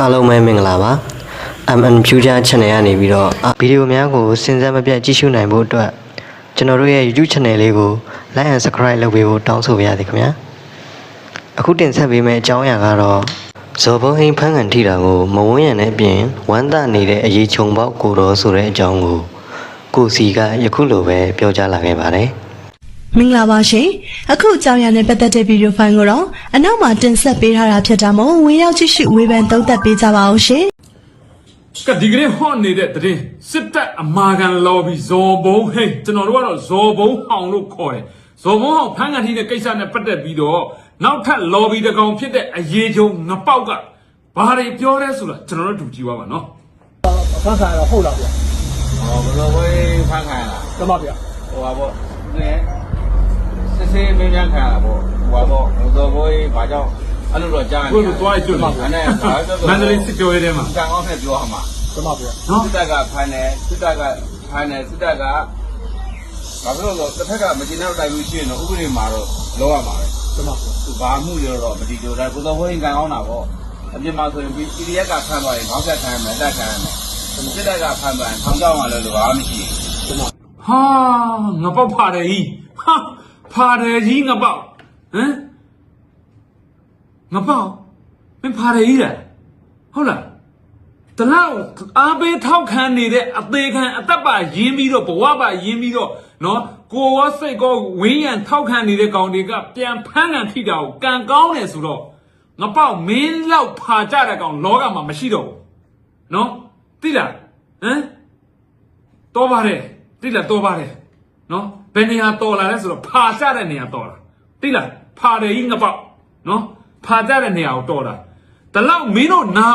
အားလုံးပဲမင်္ဂလာပါ MN Future Channel ကနေပြီးတော့ဗီဒီယိုများကိုစင်စမ်းမပြတ်ကြည့်ရှုနိုင်ဖို့အတွက်ကျွန်တော်တို့ရဲ့ YouTube Channel လေးကို Like and Subscribe လုပ်ပေးဖို့တောင်းဆိုပါရစေခင်ဗျာအခုတင်ဆက်ပေးမယ့်အကြောင်းအရာကတော့ဇော်ဘုံဟိန်ဖန်းကန်ထိတာကိုမဝန်းရံတဲ့အပြင်ဝမ်းသာနေတဲ့အရေးချုံပေါက်ကိုတော်ဆိုတဲ့အကြောင်းကိုကိုစီကယခုလိုပဲပြောကြားလာခဲ့ပါတယ် မင်္ဂလာပါရှင်အခုအကြောင်းအရာနဲ့ပတ်သက်တဲ့ဗီဒီယိုဖိုင်ကိုတော့အနောက်မှာတင်ဆက်ပေးထားတာဖြစ်တာမို့ဝင်ရောက်ကြည့်ရှုဝေဖန်သုံးသပ်ပေးကြပါအောင်ရှင်ကဒီကနေ့ဟော့နေတဲ့တရင်စစ်တပ်အမာခံလော်ဘီဇော်ဘုံဟေးကျွန်တော်တို့ကတော့ဇော်ဘုံဟောင်လို့ခေါ်တယ်ဇော်ဘုံဟောင်ဖမ်းကန်ထိတဲ့ကိစ္စနဲ့ပတ်သက်ပြီးတော့နောက်ထပ်လော်ဘီတစ်ကောင်ဖြစ်တဲ့အရေးချုံငပေါက်ကဘာတွေပြောရဲဆိုတာကျွန်တော်တို့တူကြည့်ပါပါနော်ဖန်ခါရတော့ဟုတ်လားဗျာဟောဘယ်လိုပဲဖမ်းခံရတာတမဗျာဟိုပါပေါ့နည်း စစ်စစ်မင်းများခံရတာပေါ့ဟိုပါပေါ့ဟိုတော့ဘိုးဘာကြောင့်အဲ့လိုတော့ကြားနေကိုယ်တို့သွားကြွနေအဲ့နဲ့ဘာလို့မန္တလေးစစ်ကြောရေးထဲမှာကံအောင်နဲ့ပြောရမှာတမဗျာနော်စစ်တပ်ကဖမ်းတယ်စစ်တပ်ကဖမ်းတယ်စစ်တပ်ကဘာလို့လဲတစ်ဖက်ကမကျင်တော့တိုင်လို့ရှိရင်တော့ဥပဒေမှာတော့လောရမှာပဲတမဗျာသူဘာမှုရတော့မတည်ကြတယ်ကိုတော့ဘိုးကံအောင်တာပေါ့အပြင်မှာဆိုရင် PDF ကဖမ်းသွားရင်ဘောက်ဆက်ခံရမယ်တက်ခံရမယ်စစ်တပ်ကဖမ်းသွားရင်ထောင်ချောင်းမှလည်းလိုဘာမှမရှိဘူးတမဟာငပေါက်ဖာတယ်ကြီးဟာ ဖာတယ်ကြီးငပေါက်ဟမ်ငပေါက်မင်းဖာတယ်ကြီးလားဟုတ်လားတလောက်အားပေးထောက်ခံနေတဲ့အသေးခံအသက်ပါရင်းပြီးတော့ဘဝပါရင်းပြီးတော့နော်ကိုရောစိတ်ကောဝင်းရံထောက်ခံနေတဲ့ကောင်တွေကပြန်ဖမ်းကန်ထိတာကိုကံကောင်းတယ်ဆိုတော့ငပေါက်မင်းလောက်ဖာကြတဲ့ကောင်လောကမှာမရှိတော့ဘူးနော်သိလားဟမ်တော်ပါတယ်သိလားတော်ပါတယ်နော် ဘယ်နေရာတော်လာလဲဆိုတော့ဖာကြတဲ့နေရာတော်လာသိလားဖာတယ်ကြီးငပေါက်နော်ဖာကြတဲ့နေရာကိုတော်လာဒါလောက်မင်းတို့နာ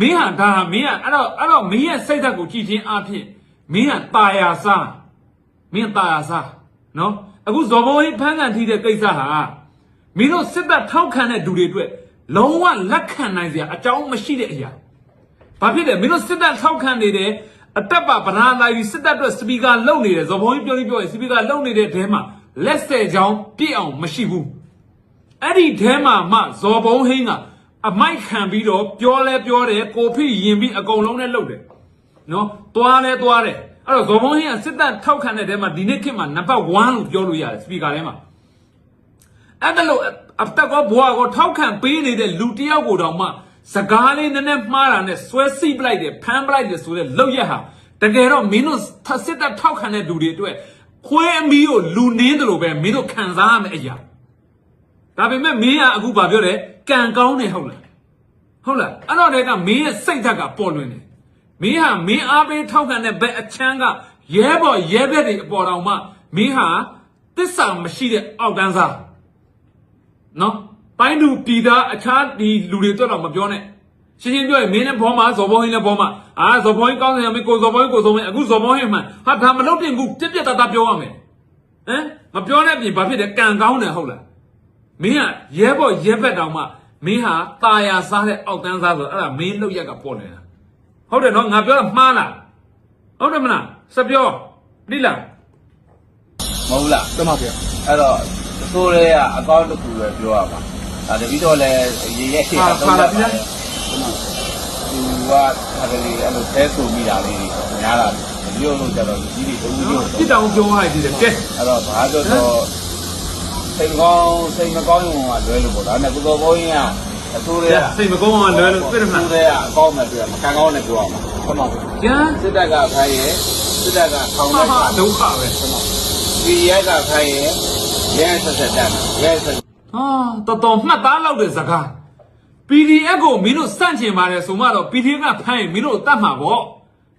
မင်းဟာဒါဟာမင်းဟာအဲ့တော့အဲ့တော့မင်းရဲ့စိတ်ဓာတ်ကိုကြည်ချင်းအဖြစ်မင်းဟာတာယာစားမင်းတာယာစားနော်အခုဇော်ဘုံကြီးဖန်ကန်ထီးတဲ့ကိစ္စဟာမင်းတို့စစ်သက်ထောက်ခံတဲ့လူတွေအတွက်လုံးဝလက်ခံနိုင်စရာအကြောင်းမရှိတဲ့အရာဘာဖြစ်လဲမင်းတို့စစ်သက်ထောက်ခံနေတယ် အတက်ပါဗနာလိုက်ပြီးစစ်တပ်အတွက်စပီကာလုံနေတယ်ဇော်ဘုံကြီးပြောပြီးပြောရင်စပီကာလုံနေတဲ့တဲမှာလက်ဆယ်ချောင်းပြည့်အောင်မရှိဘူးအဲ့ဒီထဲမှာမှဇော်ဘုံဟင်းကအမိုက်ခံပြီးတော့ပြောလဲပြောတယ်ကိုဖိရင်ပြီးအကုန်လုံးနဲ့လှုပ်တယ်နော်သွားလဲသွားတယ်အဲ့တော့ဇော်ဘုံဟင်းကစစ်တပ်ထောက်ခံတဲ့ထဲမှာဒီနေ့ခေတ်မှာနံပါတ်1လို့ပြောလို့ရတယ်စပီကာထဲမှာအဲ့ဒါလို့အတက်ကောဘွားကောထောက်ခံပေးနေတဲ့လူတစ်ယောက်ကိုတောင်မှ စကားလေးနည်းနည်းမှားတာနဲ့ဆွဲစိပလိုက်တယ်ဖမ်းပလိုက်တယ်ဆိုတဲ့လောက်ရက်ဟာတကယ်တော့မင်းတို့စစ်တပ်ထောက်ခံတဲ့လူတွေအတွက်ခွဲအမီးကိုလူနင်းတယ်လို့ပဲမင်းတို့ခံစားရမယ့်အရာဒါပေမဲ့မင်းကအခုဗာပြောတယ်ကံကောင်းတယ်ဟုတ်လားဟုတ်လားအဲ့တော့တည်းကမင်းရဲ့စိတ်ဓာတ်ကပေါ်လွင်တယ်မင်းဟာမင်းအားပေးထောက်ခံတဲ့ဘက်အချမ်းကရဲဘော်ရဲဘက်တွေအပေါ်တော်မှမင်းဟာတစ္ဆာမရှိတဲ့အောက်တန်းစားနော် ပိုင်းသူပြည်သားအခြားဒီလူတွေတော့တော့မပြောနဲ့ရှင်းရှင်းပြောရင်မင်းနဲ့ဘောမှာဇော်ဘောဟင်းနဲ့ဘောမှာအာဇော်ဘောဟင်းကောင်းတယ်မင်းကိုဇော်ဘောဟင်းကိုဆုံးမယ်အခုဇော်ဘောဟင်းမှဟာဒါမလုပ်တင်ဘူးပြက်ပြက်တသားပြောရမယ်ဟမ်မပြောတဲ့ပြင်ဘာဖြစ်တယ်ကံကောင်းတယ်ဟုတ်လားမင်းကရဲဘော်ရဲဘက်တောင်မှမင်းဟာตาယာစားတဲ့အောက်တန်းစားဆိုတော့အဲ့ဒါမင်းလောက်ရက်ကပေါ်နေတာဟုတ်တယ်နော်ငါပြောတာမှားလားဟုတ်တယ်မလားစပြောလိလားမဟုတ်လားတမဗျာအဲ့တော့အစိုးရကအကောင့်တစ်ခုပဲပြောရမှာ ဒါတပီတော့လည်းရေရဲ့ခေတ်ကတော့တယ်သူကဒါကလေးအဲ့လိုသဲဆိုမိတာလေးတွေများတာဒီလိုလို့ကြတော့ကြီးတွေတူတူပြစ်တောင်ပြောရည်ဒီတယ်ကဲအဲ့တော့ဘာတော့တော့စိတ်ကောင်းစိတ်မကောင်းရုံကလွဲလို့ပေါ့ဒါနဲ့ကိုတော်ဘုန်းကြီးကအစိုးရစိတ်မကောင်းအောင်လွယ်လို့ပြစ်တယ်မလားအစိုးရအကောင့်မဲ့ပြောမကန်ကောင်းနဲ့ပြောရမှာတမဗျာကျန်စစ်တပ်ကခိုင်းရဲစစ်တပ်ကထောင်ဟာလိုက်ဟာဒုက္ခပဲဒီရဲကခိုင်းရဲရဲဆက်ဆက်တန်းရဲဆက် ဟာတော်တော်မှတ်သားလောက်တဲ့စကား PDF ကိုမင်းတို့စန့်ကျင်ပါတယ်ဆိုမှတော့ PDF ကဖမ်းရင်မင်းတို့တတ်မှာပေါ့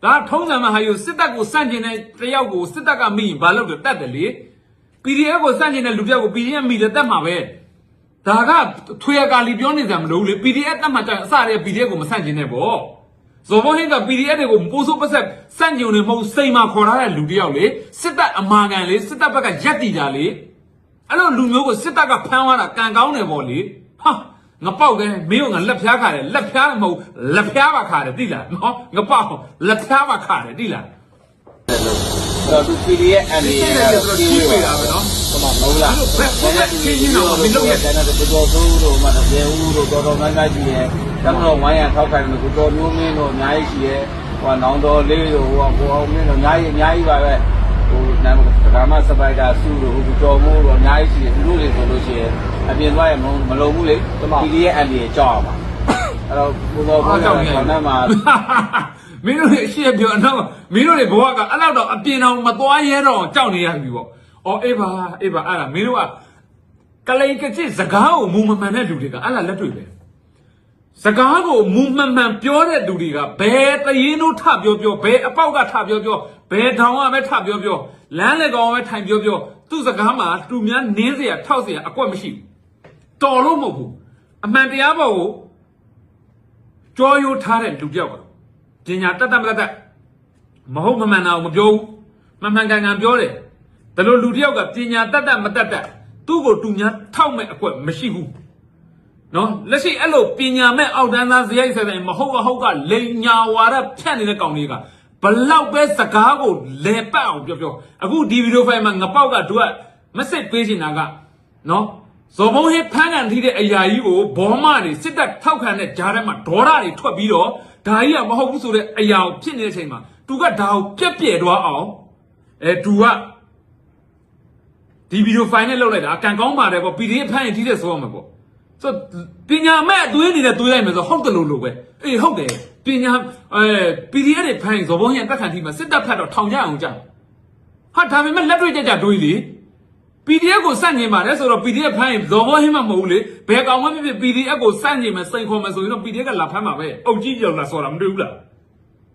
ဒါထုံးစံမှာဟာယူစစ်တပ်ကိုစန့်ကျင်တဲ့တယောက်ကိုစစ်တပ်ကမိရင်ဘာလုပ်တယ်တတ်တယ်လေ PDF ကိုစန့်ကျင်တဲ့လူတစ်ယောက်ကို PDF မိတယ်တတ်မှာပဲဒါကထွေရကာလီပြောနေကြမလို့လေ PDF တတ်မှာကြရင်အစတည်း PDF ကိုမစန့်ကျင်နဲ့ပေါ့ဇော်ဘဟင်းက PDF တွေကိုပိုးဆိုးပတ်ဆက်စန့်ကျင်နေမဟုတ်စိန်မှာခေါ်ထားတဲ့လူတစ်ယောက်လေစစ်တပ်အမာခံလေစစ်တပ်ဘက်ကရက်တီတာလေ အဲ့လိုလူမျိုးကိုစစ်တပ်ကဖမ်းသွားတာကံကောင်းတယ်ပေါ့လေဟာငါပေါက်တယ်မင်းကငါလက်ဖျားခါတယ်လက်ဖျားမဟုတ်လက်ဖျားပါခါတယ်သိလားနော်ငါပေါက်လက်ဖျားပါခါတယ်သိလားတော့သူ PDF အန်ဒီရဲ့ကတော့ဒီဝေးပါပဲနော်တမဟုတ်လားဘယ်ဘယ်ချင်းချင်းတော့မင်းလုပ်ရတဲ့တဲ့တော်တော်ဆိုးတို့မှတကယ်ဦးတို့တော်တော်များများကြီးရဲ့တမတော်ဝိုင်းရထောက်ခိုင်းလို့ကိုတော်မျိုးမင်းတို့အများကြီးရှိရဲဟိုနောင်တော်လေးတို့ဟိုကိုအောင်မင်းတို့အများကြီးအများကြီးပါပဲဟိုနာမဒကာမစပိုက်တာစုတို့ ဟိုတော်မိုးတို့အများကြီးရှိတယ်သူတို့တွေဆိုလို့ရှိရင်အပြင်သွားရင်မလုံဘူးလေ PDF အန်ဒီကြောက်အောင်ပါအဲ့တော့ကိုတော်ဘုရားဆောင်းထဲမှာမင်းတို့ရဲ့အရှိရပြောတော့မင်းတို့ရဲ့ဘဝကအဲ့လောက်တော့အပြင်အောင်မသွားရဲတော့ကြောက်နေရပြီပေါ့။အော်အေးပါအေးပါအဲ့ဒါမင်းတို့ကကလိန်ကချစ်စကားကိုမူမမှန်တဲ့လူတွေကအဲ့ဒါလက်တွေ့ပဲ။စကားကိုမူမှန်မှန်ပြောတဲ့လူတွေကဘယ်တရင်တို့ထပြောပြောဘယ်အပေါက်ကထပြောပြောဘယ်ထောင်ကပဲထပြောပြောလမ်းလေကောင်ပဲထိုင်ပြောပြော သူ့စကားမှာတူများနင်းเสียထောက်เสียအကွက်မရှိဘူး။တော်လို့မဟုတ်ဘူး။အမှန်တရားပေါ်ကိုကြောရိုးထားတဲ့လူပြောက်က ပညာတတ်တတ်မတတ်တတ်မဟုတ်မမှန်တာကိုမပြောဘူးမှန်မှန်ကန်ကန်ပြောတယ်ဒါလို့လူတစ်ယောက်ကပညာတတ်တတ်မတတ်တတ်သူ့ကိုတူညာထောက်မဲ့အကွက်မရှိဘူးနော်လက်ရှိအဲ့လိုပညာမဲ့အောက်တန်းသားဇယိုက်ဆက်တယ်မဟုတ်အဟုတ်ကလိန်ညာဝါဒဖြန့်နေတဲ့ကောင်တွေက ဘလောက်ပဲစကားကိုလဲပတ်အောင်ပြောပြောအခုဒီဗီဒီယိုဖိုင်မှာငပောက်ကသူကမစစ်ပေးချင်တာကနော်ဇော်ဘုံဟိဖန်းကန်ထိတဲ့အရာကြီးကိုဘောမတွေစစ်တပ်ထောက်ခံတဲ့ဂျားထဲမှာဒေါ်ရတွေထွက်ပြီးတော့ဒါကြီးကမဟုတ်ဘူးဆိုတဲ့အရာကိုဖြစ်နေတဲ့အချိန်မှာသူကဒါကိုပြက်ပြဲသွားအောင်အဲသူကဒီဗီဒီယိုဖိုင်နဲ့လောက်လိုက်တာအကန်ကောင်းပါတယ်ပေါ့ PDF ဖမ်းရင်ထိတဲ့ဆိုရမှာပေါ့ဆိုပညာမဲ့အသွေးအနေနဲ့သွေးလိုက်မယ်ဆိုဟုတ်တယ်လို့လို့ပဲအေးဟုတ်တယ် ပညာအဲ PDF တွေဖမ်းရင်ဇော်ဘုံဟိတက်ခံထိမှာစစ်တပ်ဖက်တော့ထောင်ကြအောင်ကြာဟာဒါပေမဲ့လက်တွေ့ကြကြတွေးလေ PDF ကိုစန့်ကျင်ပါတယ်ဆိုတော့ PDF ဖမ်းရင်ဇော်ဘောဟင်းမှမဟုတ်ဘူးလေဘယ်ကောင်မှဖြစ်ဖြစ် PDF ကိုစန့်ကျင်မယ်စိန်ခေါ်မယ်ဆိုရင်တော့ PDF ကလာဖမ်းမှာပဲအုတ်ကြီးကြော်လာဆော်တာမတွေ့ဘူးလား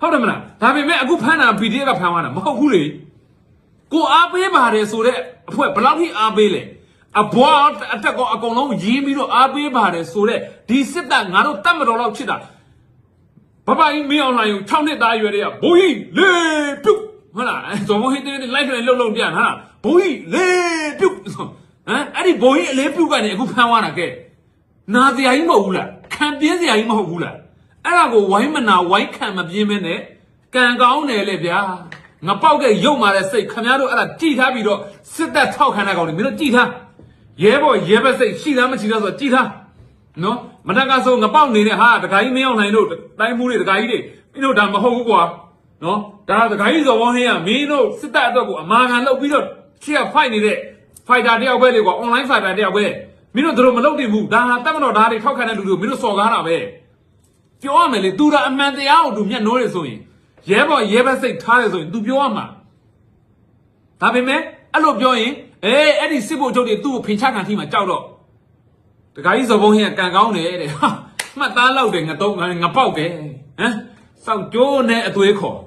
ဟုတ်တယ်မလားဒါပေမဲ့အခုဖမ်းတာ PDF ကဖမ်းသွားတာမဟုတ်ဘူးလေကိုအားပေးပါတယ်ဆိုတော့အဖွဲ့ဘယ်လောက်ထိအားပေးလဲအဘွားအတက်ကောအကုန်လုံးရင်းပြီးတော့အားပေးပါတယ်ဆိုတော့ဒီစစ်တပ်ငါတို့တတ်မတော်လောက်ချစ်တာ ဘဘကြီးမင်းအောင်လိုင်းကို6နှစ်သားရွယ်တဲ့ကဘိုးကြီးလေပြုတ်ဟုတ်လားဇော်မဟင်းတဲ့လိုက်ပြန်လှုပ်လှုပ်ပြန်ဟာလားဘိုးကြီးလေပြုတ်ဟမ်အဲ့ဒီဘိုးကြီးအလေးပြုတ်ကနေအခုဖမ်းသွားတာကဲနာစရာကြီးမဟုတ်ဘူးလားခံပြင်းစရာကြီးမဟုတ်ဘူးလားအဲ့ဒါကိုဝိုင်းမနာဝိုင်းခံမပြင်းမဲနဲ့ကံကောင်းတယ်လေဗျာငါပေါက်ကရုပ်မာတဲ့စိတ်ခင်ဗျားတို့အဲ့ဒါကြည်ထားပြီးတော့စစ်တပ်ထောက်ခံတဲ့ကောင်တွေမင်းတို့ကြည်ထားရဲဘော်ရဲဘက်စိတ်ရှိသားမရှိသားဆိုတော့ကြည်ထားနော် မနက်ကဆိုငပေါက်နေတဲ့ဟာတခါကြီးမရောက်နိုင်လို့တိုင်းမှုတွေတခါကြီးတွေမင်းတို့ဒါမဟုတ်ဘူးကွာနော်ဒါတခါကြီးဇော်ဘောင်းဟင်းကမင်းတို့စစ်တပ်အတွက်ကိုအမာခံလုပ်ပြီးတော့ချစ်ကဖိုက်နေတဲ့ဖိုက်တာတယောက်ပဲလေကွာ online ဖိုက်တာတယောက်ပဲမင်းတို့တို့မလုပ်တင်ဘူးဒါဟာတပ်မတော်ဒါတွေထောက်ခံတဲ့လူတွေကိုမင်းတို့စော်ကားတာပဲပြောရမယ်လေသူဒါအမှန်တရားကိုသူမျက်နှိုးတယ်ဆိုရင်ရဲဘော်ရဲဘက်စိတ်ထားတယ်ဆိုရင် तू ပြောရမှာဒါပေမဲ့အဲ့လိုပြောရင်အေးအဲ့ဒီစစ်ဘုတ်ချုပ်တွေသူ့ကိုဖင်ချခံထိမှာကြောက်တော့ တခါကြီးဇော်ဘုံဟင်းကကန်ကောင်းတယ်တဲ့ဟာမှတ်သားလောက်တယ်ငါတော့ငါငါပေါက်ကဲဟမ်စောက်ကျိုးနဲ့အသွေးခေါ်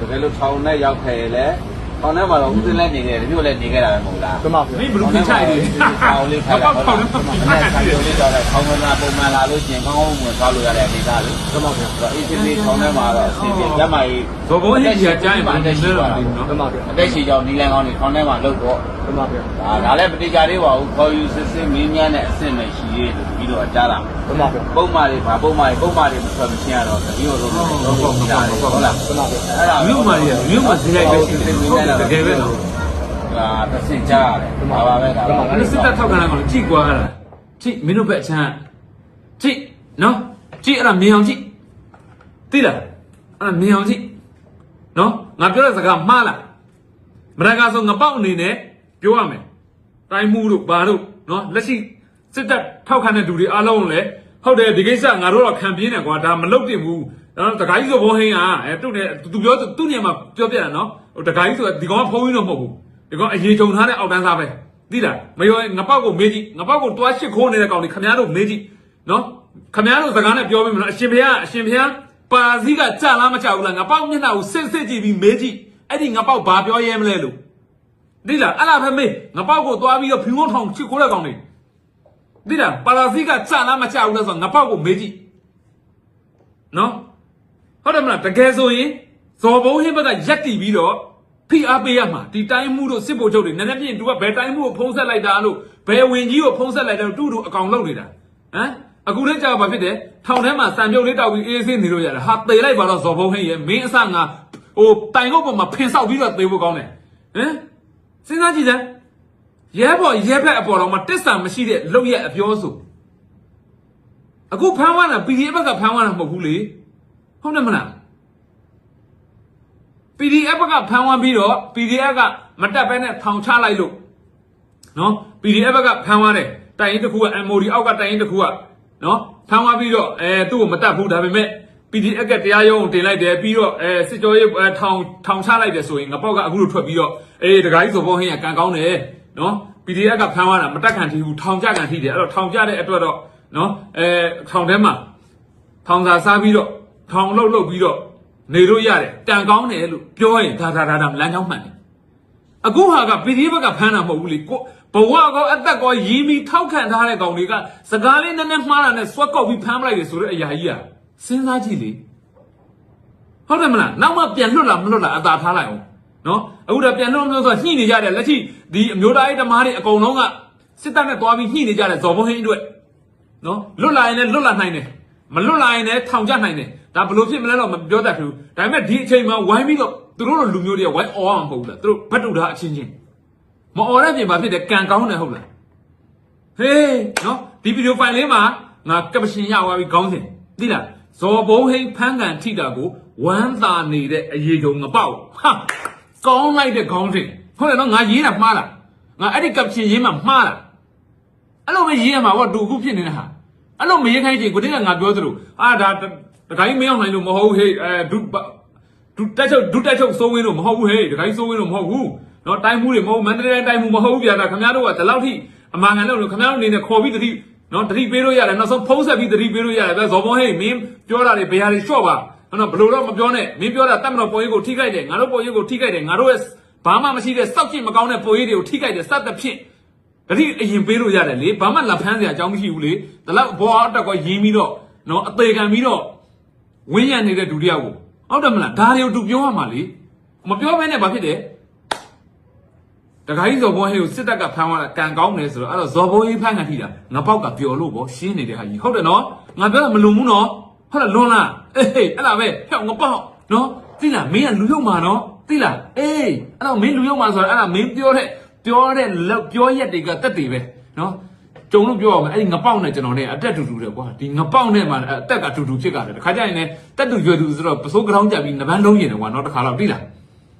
တကယ်လို့ထောင်နဲ့ရောက်ခဲ့ရင်လ ည်းထောင်ထဲမှာတော့ဦးစင်းလည်းနေခဲ့တယ်မြို့လည်းနေခဲ့တာပဲမဟုတ်လားဓမ္မဗျာ မင်းဘလူးဖိချိုက်တယ်ထောင်လေးခိုင်းတာဟုတ်လားအဲ့ဒါထောင်လေးတော့ထောင်ကနာပုံမှန်လာလို့ကျင်ကောင်းကောင်းဝင်သွားလို့ရတဲ့အနေသားလေဓမ္မဗျာဆိုတော့အေးစစ်စစ်ထောင်ထဲမှာတော့အစီအစဉ်လက်မကြီးဇော်ဘုံဟင်းကြီးကကြားရင်ဘာလဲလဲတော့မသိဘူးနော်ဓမ္မဗျာအသက်ရှိကြောင်းနီလန်ကောင်းနေထောင်ထဲမှာလုတ်တော့ဓမ္မဗျာဒါဒါလည်းမတိကြသေးပါဘူးခေါ်ယူစစ်စစ်မင်းများနဲ့အဆင့်ပဲရှိသေးတယ်ပြီးတော့ကြားလာဓမ္မဗျာပုံမှန်တွေဘာပုံမှန်တွေပုံမှန်တွေမဆွဲမချင်းရတော့တတိယဆုံးတော့ဟုတ်ပါဘူးဟုတ်လားဓမ္မဗျာအဲ့ဒါမြို့မှာကြီးမြို့မှာဈေးလိုက်ပဲရှိတယ်ဟုတ်တယ်တကယ်ပဲနော်ဒါတစ်ဆင့်ကြားရတယ်ဘာပါပဲဒါပါအဲ့စစ်တပ်ထောက်ခံတဲ့ကောင်ကြည့်ကွာအဲ့ဒါကြည့်မင်းတို့ဘက်အချမ်းကြည့်နော်ကြည့်အဲ့ဒါမြင်အောင်ကြည့်သိလားအဲ့ဒါမြင်အောင်ကြည့်နော်ငါပြောတဲ့စကားမှားလားမရကဆိုငါပေါက်အနေနဲ့ပြောရမယ်တိုင်းမှုတို့ဘာတို့နော်လက်ရှိစစ်တပ်ထောက်ခံတဲ့လူတွေအားလုံးလည်းဟုတ်တယ်ဒီကိစ္စငါတို့တော့ခံပြင်းတယ်ကွာဒါမလုပ်တင်ဘူးနော်တခါကြီးဆိုဘုံဟင်းကအဲသူ့နဲ့သူပြောသူ့နေရာမှာပြောပြတာနော် ဟိုတခါကြီးဆိုဒီကောင်ကဖုံးကြီးတော့မဟုတ်ဘူးဒီကောင်အရေးကြုံထားတဲ့အောက်တန်းသားပဲသိလားမရောငါပေါက်ကိုမေးကြည့်ငါပေါက်ကိုတွားရှစ်ခိုးနေတဲ့ကောင်တွေခမားတို့မေးကြည့်နော်ခမားတို့စကားနဲ့ပြောပြီးမလားအရှင်ဘုရားအရှင်ဘုရားပါစည်းကကြာလားမကြာဘူးလားငါပေါက်မျက်နှာကိုစစ်စစ်ကြည့်ပြီးမေးကြည့်အဲ့ဒီငါပေါက်ဘာပြောရဲမလဲလို့သိလားအဲ့လားပဲမေးငါပေါက်ကိုသွားပြီးတော့ဖြူငုံထောင်ချစ်ကိုတဲ့ကောင်တွေသိလားပါရာစီကကြာလားမကြာဘူးလဲဆိုတော့ငါပေါက်ကိုမေးကြည့်နော်ဟုတ်တယ်မလားတကယ်ဆိုရင် ဇော်ဘုံဟင်းဘက်ကရက်တီပြီးတော့ဖိအားပေးရမှာဒီတိုင်းမှုတို့စစ်ဗိုလ်ချုပ်တွေနည်းနည်းပြင်းသူကဘယ်တိုင်းမှုကိုဖုံးဆက်လိုက်တာလို့ဘယ်ဝင်ကြီးကိုဖုံးဆက်လိုက်တယ်လို့တူတူအကောင်လောက်နေတာဟမ်အခုလည်းကြာဘာဖြစ်တယ်ထောင်ထဲမှာစံပြုတ်လေးတောက်ပြီးအေးဆေးနေလို့ရတယ်ဟာသေလိုက်ပါတော့ဇော်ဘုံဟင်းရဲ့မင်းအဆငါဟိုတိုင်ကုတ်ပေါ်မှာဖင်ဆောက်ပြီးတော့သေဖို့ကောင်းတယ်ဟမ်စဉ်းစားကြည့်စမ်းရဲဘော်ရဲဘက်အပေါ်တော့မှတစ္ဆာမရှိတဲ့လောက်ရက်အပြောဆိုအခုဖမ်းသွားတာ PDF ဘက်ကဖမ်းသွားတာမဟုတ်ဘူးလေဟုတ်တယ်မလား PDF ဘက်ကဖမ်းသွားပြီးတော့ PDF ကမတက်ဘဲနဲ့ထောင်ချလိုက်လို့နော် PDF ဘက်ကဖမ်းသွားတယ်တိုင်ရင်တစ်ခုက MOD အောက်ကတိုင်ရင်တစ်ခုကနော်ဖမ်းသွားပြီးတော့အဲသူ့ကိုမတက်ဘူးဒါပေမဲ့ PDF ကတရားရုံးကိုတင်လိုက်တယ်ပြီးတော့အဲစစ်ကြောရေးအဲထောင်ထောင်ချလိုက်တယ်ဆိုရင်ငပေါက်ကအခုလိုထွက်ပြီးတော့အေးတခါကြီးဆိုဘောဟင်းကကန်ကောင်းတယ်နော် PDF ကဖမ်းသွားတာမတက်ခံထီဘူးထောင်ကြခံထီတယ်အဲ့တော့ထောင်ကြတဲ့အတွက်တော့နော်အဲထောင်ထဲမှာထောင်စာစားပြီးတော့ထောင်လှုပ်လှုပ်ပြီးတော့ နေလို့ရတယ်တန်ကောင်းတယ်လို့ပြောရင်ဒါဒါဒါဒါလမ်းကြောင်းမှန်တယ်အခုဟာကပြည်သေးဘက်ကဖမ်းတာမဟုတ်ဘူးလေကိုဘဝကောအသက်ကောရည်မီထောက်ခံထားတဲ့ကောင်တွေကစကားလေးနည်းနည်းမှားတာနဲ့ဆွတ်ကောက်ပြီးဖမ်းပလိုက်တယ်ဆိုတဲ့အရာကြီးอ่ะစဉ်းစားကြည့်လေဟုတ်တယ်မလားနောက်မှပြန်လွတ်လာမလွတ်လာအသာထားလိုက်အောင်နော်အခုတော့ပြန်လွတ်မလို့ဆိုညှိနေကြတယ်လက်ရှိဒီအမျိုးသားရေးဓမ္မတွေအကုန်လုံးကစစ်တပ်နဲ့တွားပြီးညှိနေကြတယ်ဇော်ဘုံဟင်းအတွက်နော်လွတ်လာရင်လည်းလွတ်လာနိုင်တယ်မလွတ်လာရင်လည်းထောင်ကျနိုင်တယ် ဒါဘလို့ဖြစ်မလဲတော့မပြောတတ်ဘူးဒါပေမဲ့ဒီအချိန်မှာဝိုင်းပြီးတော့သူတို့လိုလူမျိုးတွေကဝိုင်းអော်အောင်မဟုတ်ဘူးလားသူတို့ဘတ်တူတာအချင်းချင်းမអော်တဲ့ပြင်မှာဖြစ်တယ်ကံကောင်းတယ်ဟုတ်လားဟေးနော်ဒီဗီဒီယိုဖိုင်လေးမှာငါကပရှင်ရသွားပြီခေါင်းစဉ်သိလားဇော်ဘုံဟိန်းဖန်းကန်ထိတာကိုဝမ်းသာနေတဲ့အရေးကုံငပေါက်ဟာကောင်းလိုက်တဲ့ခေါင်းစဉ်ဟုတ်တယ်နော်ငါရေးတာမှားလားငါအဲ့ဒီကပရှင်ရေးမှာမှားလားအဲ့လိုပဲရေးရမှာပေါ့တူခုဖြစ်နေတာဟာအဲ့လိုမရေးခိုင်းချင်ကိုတည်းကငါပြောသလိုအာဒါ တခိုင်းမရောက်နိုင်လို့မဟုတ်ဘူးဟေးအဲဒုဒုတက်ချုပ်ဒုတက်ချုပ်စိုးဝင်းလို့မဟုတ်ဘူးဟေးတခိုင်းစိုးဝင်းလို့မဟုတ်ဘူးနော်တိုင်းမှုတွေမဟုတ်မန္တလေးတိုင်းမှုမဟုတ်ဘူးဗျာဒါခင်ဗျားတို့ကဒီလောက်ထိအမှန်ကန်လို့ခင်ဗျားတို့အနေနဲ့ခေါ်ပြီးတတိနော်တတိပေးလို့ရတယ်နောက်ဆုံးဖုံးဆက်ပြီးတတိပေးလို့ရတယ်ဗျာဇော်ဘုံဟေးမင်းပြောတာတွေဘယ်ဟာတွေလျှော့ပါနော်ဘယ်လိုတော့မပြောနဲ့မင်းပြောတာတတ်မတော်ပေါ်ရေးကိုထိခိုက်တယ်ငါတို့ပေါ်ရေးကိုထိခိုက်တယ်ငါတို့ရဲ့ဘာမှမရှိတဲ့စောက်ကြည့်မကောင်းတဲ့ပေါ်ရေးတွေကိုထိခိုက်တယ်စသဖြင့်တတိအရင်ပေးလို့ရတယ်လေဘာမှလက်ဖမ်းစရာအကြောင်းမရှိဘူးလေဒါလောက်ဘောအတက်ကရင်းပြီးတော့နော်အသေးခံပြီးတော့ ဝင်းရံနေတဲ့ဒုတိယကိုဟုတ်တယ်မလားဒါတွေကိုသူပြောရမှာလေမပြောဘဲနဲ့ဘာဖြစ်တယ်တခါကြီးဇော်ဘုံဟေးကိုစစ်တပ်ကဖမ်းသွားတာကံကောင်းတယ်ဆိုတော့အဲ့တော့ဇော်ဘုံဟေးဖမ်းခံထိတာငါပေါက်ကပျော်လို့ပေါ့ရှင်းနေတဲ့ဟာကြီးဟုတ်တယ်နော်ငါပြောတာမလုံဘူးနော်ဟုတ်လားလွန်လားအေးအဲ့ဒါပဲဟဲ့ငါပေါက်နော်သိလားမင်းကလူရုပ်မှာနော်သိလားအေးအဲ့တော့မင်းလူရုပ်မှာဆိုတော့အဲ့ဒါမင်းပြောတဲ့ပြောတဲ့လောက်ပြောရက်တွေကတက်တည်ပဲနော် ကျုံလို့ပြောရမယ်အဲ့ဒီငပေါက်နဲ့ကျွန်တော်နဲ့အတက်တူတူတယ်ကွာဒီငပေါက်နဲ့မှအတက်ကတူတူဖြစ်ကြတယ်တခါကျရင်လည်းတက်တူရွယ်တူဆိုတော့ပစိုးကထောင်းကြပြီးနဘန်းလုံးရင်တယ်ကွာနော်တခါတော့သိလား